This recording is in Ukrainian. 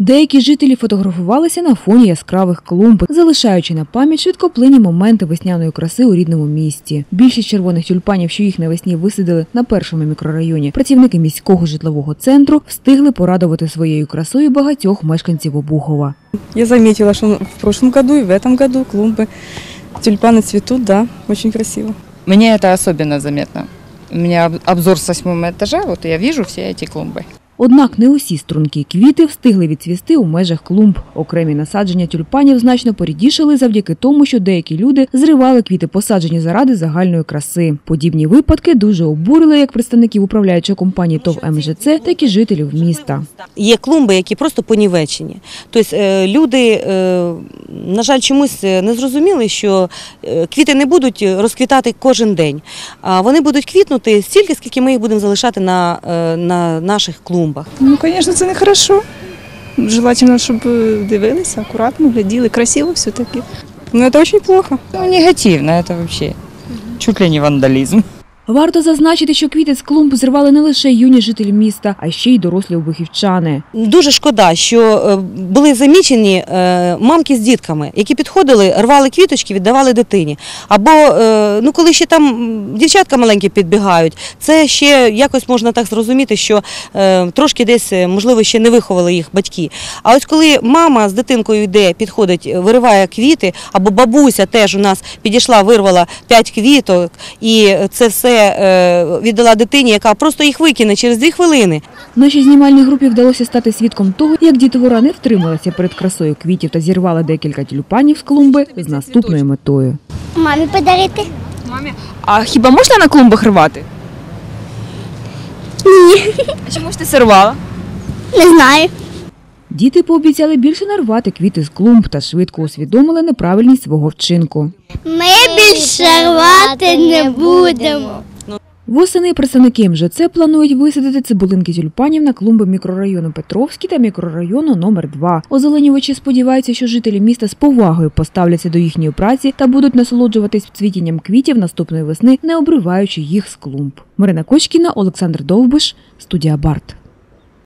Деякі жителі фотографувалися на фоні яскравих клумб, залишаючи на пам'ять швидкоплинні моменти весняної краси у рідному місті. Більшість червоних тюльпанів, що їх навесні висадили на першому мікрорайоні, працівники міського житлового центру встигли порадувати своєю красою багатьох мешканців Обухова. Я заметила, что в прошлом году и в этом году клумбы тюльпаны цветут, да, очень красиво. Мне это особенно заметно. У меня об- обзор с восьмого этажа, вот я вижу все эти клумбы. Однак не усі струнки квіти встигли відцвісти у межах клумб. Окремі насадження тюльпанів значно порідішали завдяки тому, що деякі люди зривали квіти посаджені заради загальної краси. Подібні випадки дуже обурили як представників управляючої компанії ТОВ МЖЦ, так і жителів міста. Є клумби, які просто понівечені. Тобто е, люди, е, на жаль, чомусь е, не зрозуміли, що квіти не будуть розквітати кожен день, а вони будуть квітнути стільки, скільки ми їх будемо залишати на, на наших клумбах. Ну, звісно, це не хорошо. Желательно, щоб е, дивилися, акуратно, гляділи, красиво все-таки. Ну, це дуже плохо. Ну, негативно це взагалі. Чуть ли не вандализм. Варто зазначити, що квіти з клумб зривали не лише юні жителі міста, а ще й дорослі обухівчани. Дуже шкода, що е, були замічені е, мамки з дітками, які підходили, рвали квіточки, віддавали дитині. Або е, ну, коли ще там дівчатка маленькі підбігають, це ще якось можна так зрозуміти, що трошки десь, можливо, ще не виховали їх батьки. А ось коли мама з дитинкою йде, підходить, вириває квіти, або бабуся теж у нас підійшла, вирвала п'ять квіток, і це все е, віддала дитині, яка просто їх викине через дві хвилини. Нашій знімальній групі вдалося стати свідком того, як дітвора не втрималася перед красою квітів та зірвала декілька тюльпанів з клумби з наступною метою. Мамі подарити? Мамі, А хіба можна на клумбах рвати? Ні. А чому ж ти це рвала? Не знаю. Діти пообіцяли більше не рвати квіти з клумб та швидко усвідомили неправильність свого вчинку. Ми більше рвати не будемо. Восени представники МЖЦ планують висадити цибулинки тюльпанів на клумби мікрорайону Петровський та мікрорайону номер 2 Озеленювачі сподіваються, що жителі міста з повагою поставляться до їхньої праці та будуть насолоджуватись цвітінням квітів наступної весни, не обриваючи їх з клумб. Марина Кочкіна, Олександр Довбиш, студія Барт.